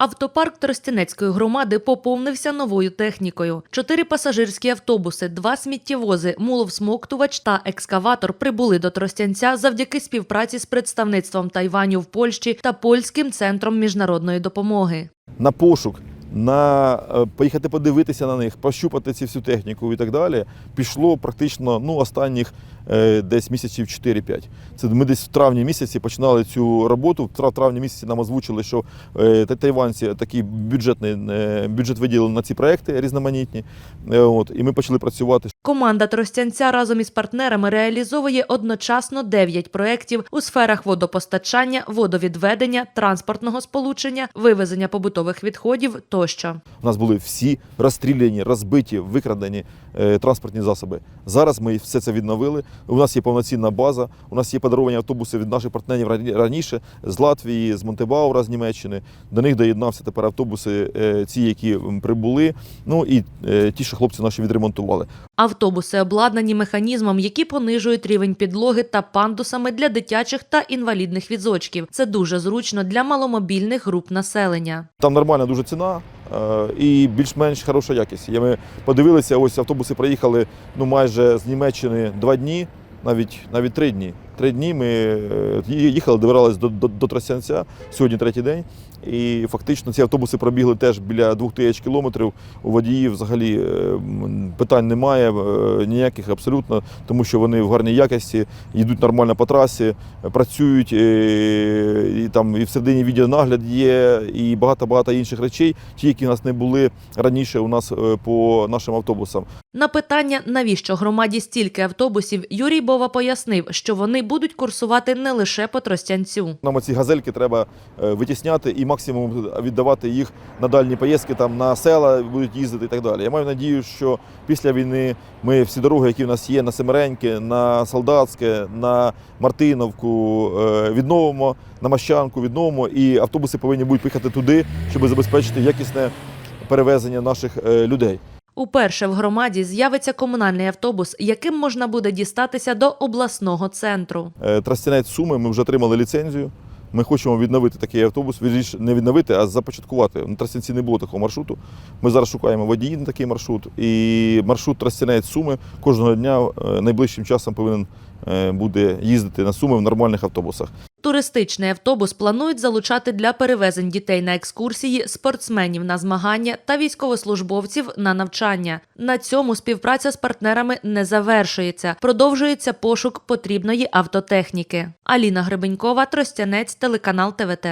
Автопарк Тростянецької громади поповнився новою технікою. Чотири пасажирські автобуси, два сміттєвози, муловсмоктувач та екскаватор прибули до Тростянця завдяки співпраці з представництвом Тайваню в Польщі та польським центром міжнародної допомоги. на пошук, на е, поїхати подивитися на них, прощупати цю всю техніку і так далі, пішло практично ну, останніх е, десь місяців 4-5. Це ми десь в травні місяці починали цю роботу. В трав- травні місяці нам озвучили, що е, та- тайванці такий бюджетний бюджет виділили на ці проекти різноманітні. От, і ми почали працювати. Команда Тростянця разом із партнерами реалізовує одночасно 9 проєктів у сферах водопостачання, водовідведення, транспортного сполучення, вивезення побутових відходів тощо. У нас були всі розстріляні, розбиті, викрадені е, транспортні засоби. Зараз ми все це відновили. У нас є повноцінна база. У нас є подаровані автобуси від наших партнерів раніше з Латвії, з Монтебаура, з Німеччини. До них доєднався тепер автобуси, е, ці, які прибули. Ну і е, ті, що хлопці наші відремонтували. Автобуси обладнані механізмом, які понижують рівень підлоги та пандусами для дитячих та інвалідних візочків. Це дуже зручно для маломобільних груп населення. Там нормальна дуже ціна е, і більш-менш хороша якість. Ми подивилися, ось автобуси проїхали ну, майже з Німеччини два дні, навіть навіть три дні. Три дні ми е, їхали, добирались до, до, до Тростянця, сьогодні третій день. І фактично ці автобуси пробігли теж біля двох тисяч кілометрів. У водіїв взагалі е, питань немає е, ніяких абсолютно, тому що вони в гарній якості, їдуть нормально по трасі, працюють, е, і там і всередині відеонагляд є, і багато-багато інших речей, ті, які у нас не були раніше у нас по нашим автобусам. На питання, навіщо громаді стільки автобусів, Юрій Бова пояснив, що вони будуть курсувати не лише по Тростянцю. Нам ці газельки треба е, витісняти і максимум віддавати їх на дальні поїздки, там на села будуть їздити і так далі. Я маю надію, що після війни ми всі дороги, які в нас є на Семереньке, на Солдатське, на Мартиновку, е, відновимо, на Мащанку відновимо, і автобуси повинні будуть поїхати туди, щоб забезпечити якісне перевезення наших е, людей. Уперше в громаді з'явиться комунальний автобус, яким можна буде дістатися до обласного центру. Е, Тростянець Суми ми вже отримали ліцензію. Ми хочемо відновити такий автобус, не відновити, а започаткувати. На Тростянці не було такого маршруту. Ми зараз шукаємо водіїв на такий маршрут. І маршрут Тростянець Суми кожного дня е, найближчим часом повинен е, буде їздити на Суми в нормальних автобусах. Туристичний автобус планують залучати для перевезень дітей на екскурсії, спортсменів на змагання та військовослужбовців на навчання. На цьому співпраця з партнерами не завершується. Продовжується пошук потрібної автотехніки. Аліна Гребенькова, Тростянець, телеканал ТВТ.